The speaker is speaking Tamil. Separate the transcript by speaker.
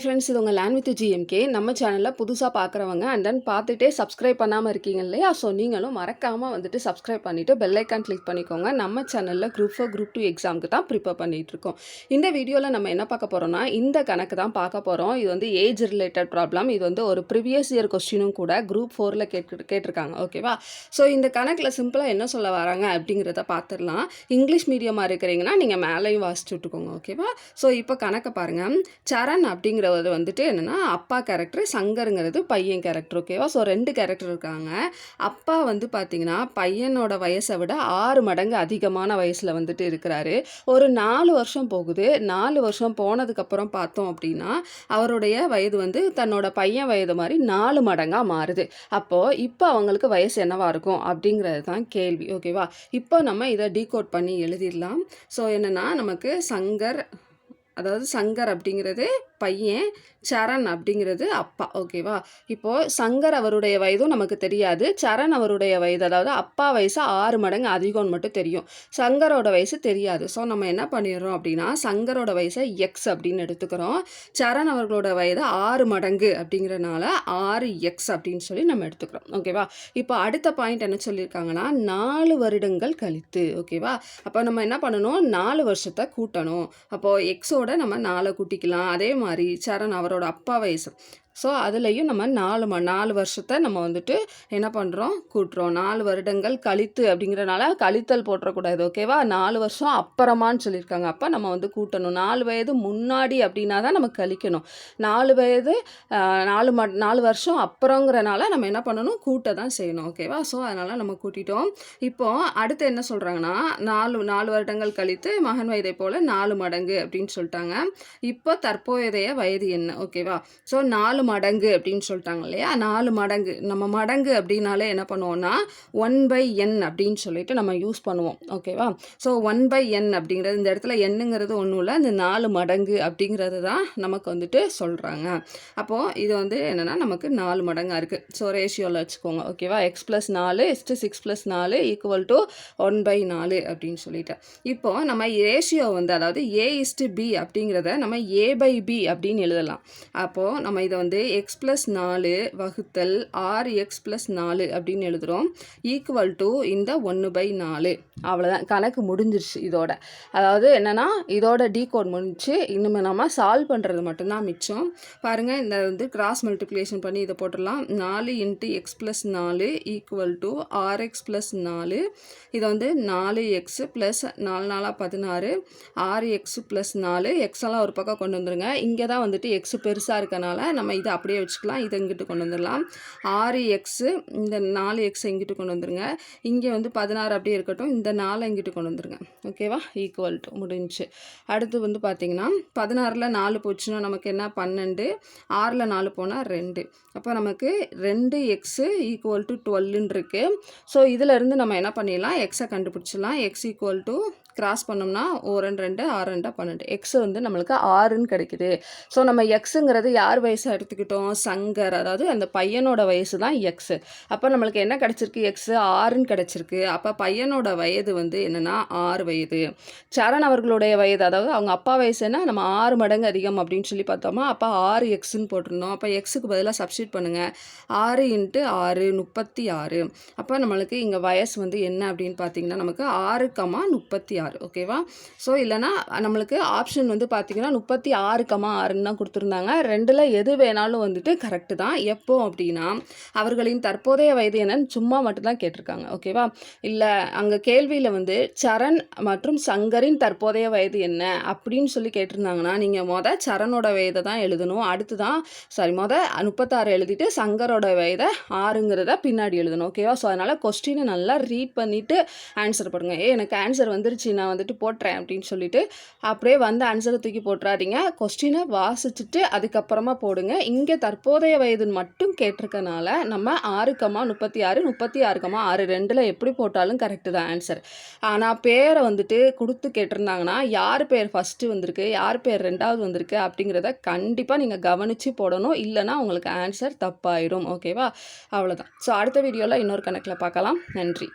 Speaker 1: ஃப்ரெண்ட்ஸ் இது உங்கள் லேண்ட் வித் ஜிஎம்கே நம்ம சேனலில் புதுசாக பார்க்குறவங்க அண்ட் தென் பார்த்துட்டே சப்ஸ்கிரைப் பண்ணாமல் இருக்கீங்க இல்லையா? ஸோ நீங்களும் மறக்காமல் வந்துட்டு சப்ஸ்கிரைப் பண்ணிவிட்டு பெல்லைக்கான் கிளிக் பண்ணிக்கோங்க. நம்ம சேனலில் குரூப் ஃபோர் குரூப் டூ எக்ஸாமுக்கு தான் ப்ரிப்பேர் பண்ணிகிட்டு இருக்கோம். இந்த வீடியோவில் நம்ம என்ன பார்க்க போகிறோம்னா இந்த கணக்கு தான் பார்க்க போகிறோம் இது வந்து ஏஜ் ரிலேட்டட் ப்ராப்ளம் இது வந்து ஒரு ப்ரீவியஸ் இயர் கொஸ்டினும் கூட குரூப் ஃபோரில் கேட்டு கேட்டிருக்காங்க. ஓகேவா ஸோ இந்த கணக்கில் சிம்பிளாக என்ன சொல்ல வராங்க அப்படிங்கிறத பார்த்துடலாம். இங்கிலீஷ் மீடியமாக இருக்கிறீங்கன்னா நீங்கள் மேலேயும் வாசிச்சு விட்டுக்கோங்க. ஓகேவா ஸோ இப்போ கணக்கை பாருங்கள் சரண் அப்படிங்கிற அப்படிங்கிறவர் வந்துட்டு என்னென்னா அப்பா கேரக்டர் சங்கருங்கிறது பையன் கேரக்டர் ஓகேவா ஸோ ரெண்டு கேரக்டர் இருக்காங்க. அப்பா வந்து பார்த்திங்கன்னா பையனோட வயசை விட ஆறு மடங்கு அதிகமான வயசில் வந்துட்டு இருக்கிறாரு. ஒரு நாலு வருஷம் போகுது. நாலு வருஷம் போனதுக்கப்புறம் பார்த்தோம் அப்படின்னா அவருடைய வயது வந்து தன்னோட பையன் வயது மாதிரி நாலு மடங்காக மாறுது. அப்போது இப்போ அவங்களுக்கு வயசு என்னவாக இருக்கும் அப்படிங்கிறது தான் கேள்வி ஓகேவா இப்போ நம்ம இதை டீகோட் பண்ணி எழுதிடலாம். ஸோ என்னென்னா நமக்கு சங்கர் அதாவது சங்கர் அப்படிங்கிறது பையன் சரண் அப்படிங்கிறது அப்பா. ஓகேவா இப்போது சங்கர் அவருடைய வயதும் நமக்கு தெரியாது. சரண் அவருடைய வயது அதாவது அப்பா வயசு ஆறு மடங்கு அதிகம்னு மட்டும் தெரியும். சங்கரோட வயசு தெரியாது. ஸோ நம்ம என்ன பண்ணிடுறோம் அப்படின்னா சங்கரோட வயசை எக்ஸ் அப்படின்னு எடுத்துக்கிறோம். சரண் அவர்களோட வயது ஆறு மடங்கு அப்படிங்கிறனால ஆறு எக்ஸ் அப்படின்னு சொல்லி நம்ம எடுத்துக்கிறோம். ஓகேவா இப்போ அடுத்த பாயிண்ட் என்ன சொல்லியிருக்காங்கன்னா நாலு வருடங்கள் கழித்து. ஓகேவா அப்போ நம்ம என்ன பண்ணணும்? நாலு வருஷத்தை கூட்டணும். அப்போது எக்ஸோட நம்ம நாலை கூட்டிக்கலாம். அதே மாதிரி மாதிரி சரண் அவரோட அப்பா வயசு. ஸோ அதுலேயும் நம்ம நாலு ம நாலு வருஷத்தை நம்ம வந்துட்டு என்ன பண்ணுறோம் கூட்டுறோம். நாலு வருடங்கள் கழித்து அப்படிங்கிறனால கழித்தல் போட்டுறக்கூடாது ஓகேவா நாலு வருஷம் அப்புறமான்னு சொல்லியிருக்காங்க. அப்போ நம்ம வந்து கூட்டணும். நாலு வயது முன்னாடி அப்படின்னா தான் நம்ம கழிக்கணும். நாலு வயது நாலு ம நாலு வருஷம் அப்புறங்கிறனால நம்ம என்ன பண்ணணும்? கூட்ட தான் செய்யணும் ஓகேவா ஸோ அதனால் நம்ம கூட்டிட்டோம். இப்போது அடுத்து என்ன சொல்கிறாங்கன்னா நாலு நாலு வருடங்கள் கழித்து மகன் வயதை போல் நாலு மடங்கு அப்படின்னு சொல்லிட்டாங்க. இப்போ தற்போதைய வயது என்ன ஓகேவா ஸோ நாலு மடங்கு அப்படின்னு சொல்லிட்டாங்க இல்லையா? நாலு மடங்கு. நம்ம மடங்கு அப்படின்னாலே என்ன பண்ணுவோம்னா ஒன் பை என் அப்படின்னு சொல்லிட்டு நம்ம யூஸ் பண்ணுவோம். ஓகேவா ஸோ ஒன் பை என் அப்படிங்கிறது இந்த இடத்துல என்னங்கிறது ஒன்றும் இல்லை இந்த நாலு மடங்கு அப்படிங்கிறது தான் நமக்கு வந்துட்டு சொல்கிறாங்க அப்போது இது வந்து என்னென்னா நமக்கு நாலு மடங்காக இருக்குது ஸோ ரேஷியோவில் வச்சுக்கோங்க. ஓகேவா எக்ஸ் ப்ளஸ் நாலு இஸ்ட்டு சிக்ஸ் ப்ளஸ் நாலு ஈக்குவல் டு ஒன் பை நாலு அப்படின்னு சொல்லிட்டேன் இப்போது நம்ம ரேஷியோ வந்து அதாவது ஏ இஸ்ட்டு பி அப்படிங்கிறத நம்ம ஏ பை பி அப்படின்னு எழுதலாம். அப்போது நம்ம இதை வந்து வந்து எக்ஸ் ப்ளஸ் நாலு வகுத்தல் ஆறு எக்ஸ் ப்ளஸ் நாலு அப்படின்னு எழுதுகிறோம் ஈக்குவல் டு இந்த ஒன்று பை நாலு. அவ்வளோதான் கணக்கு முடிஞ்சிருச்சு இதோட. அதாவது என்னென்னா இதோட டீ கோட் முடிஞ்சு இன்னுமே நம்ம சால்வ் பண்ணுறது மட்டும்தான் மிச்சம். பாருங்கள் இந்த வந்து கிராஸ் மல்டிப்ளிகேஷன் பண்ணி இதை போட்டுடலாம். நாலு இன்ட்டு எக்ஸ் ப்ளஸ் நாலு equal to R x plus நாலு. இதை வந்து நாலு எக்ஸு ப்ளஸ் நாலு நாளாக பதினாறு. ஆறு எக்ஸு ப்ளஸ் நாலு எக்ஸெல்லாம் ஒரு பக்கம் கொண்டு வந்துருங்க. இங்கே தான் வந்துட்டு எக்ஸு பெருசாக இருக்கனால நம்ம இதை அப்படியே வச்சுக்கலாம். இதை இங்கிட்டு கொண்டு வந்துடலாம். ஆறு எக்ஸு இந்த நாலு எக்ஸை இங்கிட்டு கொண்டு வந்துருங்க. இங்கே வந்து பதினாறு அப்படியே இருக்கட்டும். இந்த நாலை இங்கிட்டு கொண்டு வந்துருங்க. ஓகேவா ஈக்குவல் டு முடிஞ்சு. அடுத்து வந்து பார்த்திங்கன்னா பதினாறில் நாலு போச்சுன்னா நமக்கு என்ன? பன்னெண்டு. ஆறில் நாலு போனால் ரெண்டு. அப்போ நமக்கு ரெண்டு எக்ஸு ஈக்குவல் டு டுவெல்லுன்னு இருக்குது ஸோ இதிலேருந்து நம்ம என்ன பண்ணிடலாம்? எக்ஸை கண்டுபிடிச்சிடலாம். எக்ஸ் ஈக்குவல் டு கிராஸ் பண்ணோம்னா ஓ ரெண்டு ரெண்டு ஆறு ரெண்டா பன்னெண்டு. எக்ஸ் வந்து நம்மளுக்கு ஆறுன்னு கிடைக்குது. ஸோ நம்ம எக்ஸுங்கிறது யார் வயசை எடுத்துக்கிட்டோம்? சங்கர் அதாவது அந்த பையனோட வயசு தான் எக்ஸு அப்போ நம்மளுக்கு என்ன கிடச்சிருக்கு? எக்ஸு ஆறுன்னு கிடச்சிருக்கு. அப்போ பையனோட வயது வந்து என்னென்னா ஆறு வயது. சரண் அவர்களுடைய வயது அதாவது அவங்க அப்பா வயசுனா நம்ம ஆறு மடங்கு அதிகம் அப்படின்னு சொல்லி பார்த்தோமா? அப்போ ஆறு எக்ஸுன்னு போட்டிருந்தோம். அப்போ எக்ஸுக்கு பதிலாக சப்ஸ்டியூட் பண்ணுங்கள் ஆறு இன்ட்டு ஆறு முப்பத்தி ஆறு. அப்போ நம்மளுக்கு இங்கே வயசு வந்து என்ன அப்படின்னு பார்த்தீங்கன்னா நமக்கு ஆறு கமா முப்பத்தி ஆறு ஓகேவா? ஸோ இல்லைனா நம்மளுக்கு ஆப்ஷன் வந்து பார்த்திங்கன்னா முப்பத்தி ஆறு கமா ஆறுன்னு தான் கொடுத்துருந்தாங்க. ரெண்டில் எது வேணாலும் வந்துட்டு கரெக்டு தான். எப்போ அப்படின்னா அவர்களின் தற்போதைய வயது என்னன்னு சும்மா மட்டும்தான் கேட்டிருக்காங்க ஓகேவா? இல்லை அங்கே கேள்வியில் வந்து சரண் மற்றும் சங்கரின் தற்போதைய வயது என்ன அப்படின்னு சொல்லி கேட்டிருந்தாங்கன்னா நீங்கள் மொதல் சரணோட வயதை தான் எழுதணும். அடுத்து தான் சாரி மொதல் முப்பத்தாறு எழுதிட்டு சங்கரோட வயதை ஆறுங்கிறத பின்னாடி எழுதணும் ஓகேவா? ஸோ அதனால் கொஸ்டினை நல்லா ரீட் பண்ணிவிட்டு ஆன்சர் பண்ணுங்கள் ஏ எனக்கு ஆன்சர் வந்துருச்சு. நான் வந்துட்டு போட்டுறேன் அப்படின்னு சொல்லிட்டு அப்படியே வந்து ஆன்சரை தூக்கி போட்டுறாதீங்க. கொஸ்டினை வாசிச்சுட்டு அதுக்கப்புறமா போடுங்க. இங்கே தற்போதைய வயதுன்னு மட்டும் கேட்டிருக்கனால நம்ம ஆறுக்கமா முப்பத்தி ஆறு முப்பத்தி ஆறுக்கமா ஆறு ரெண்டில் எப்படி போட்டாலும் கரெக்டு தான் ஆன்சர் ஆனால் பேரை வந்துட்டு கொடுத்து கேட்டிருந்தாங்கன்னா யார் பேர் ஃபஸ்ட்டு வந்திருக்கு யார் பேர் ரெண்டாவது வந்திருக்கு அப்படிங்கிறத கண்டிப்பாக நீங்கள் கவனித்து போடணும். இல்லைனா உங்களுக்கு ஆன்சர் தப்பாயிடும் ஓகேவா அவ்வளோதான் ஸோ அடுத்த வீடியோவில் இன்னொரு கணக்கில் பார்க்கலாம். நன்றி.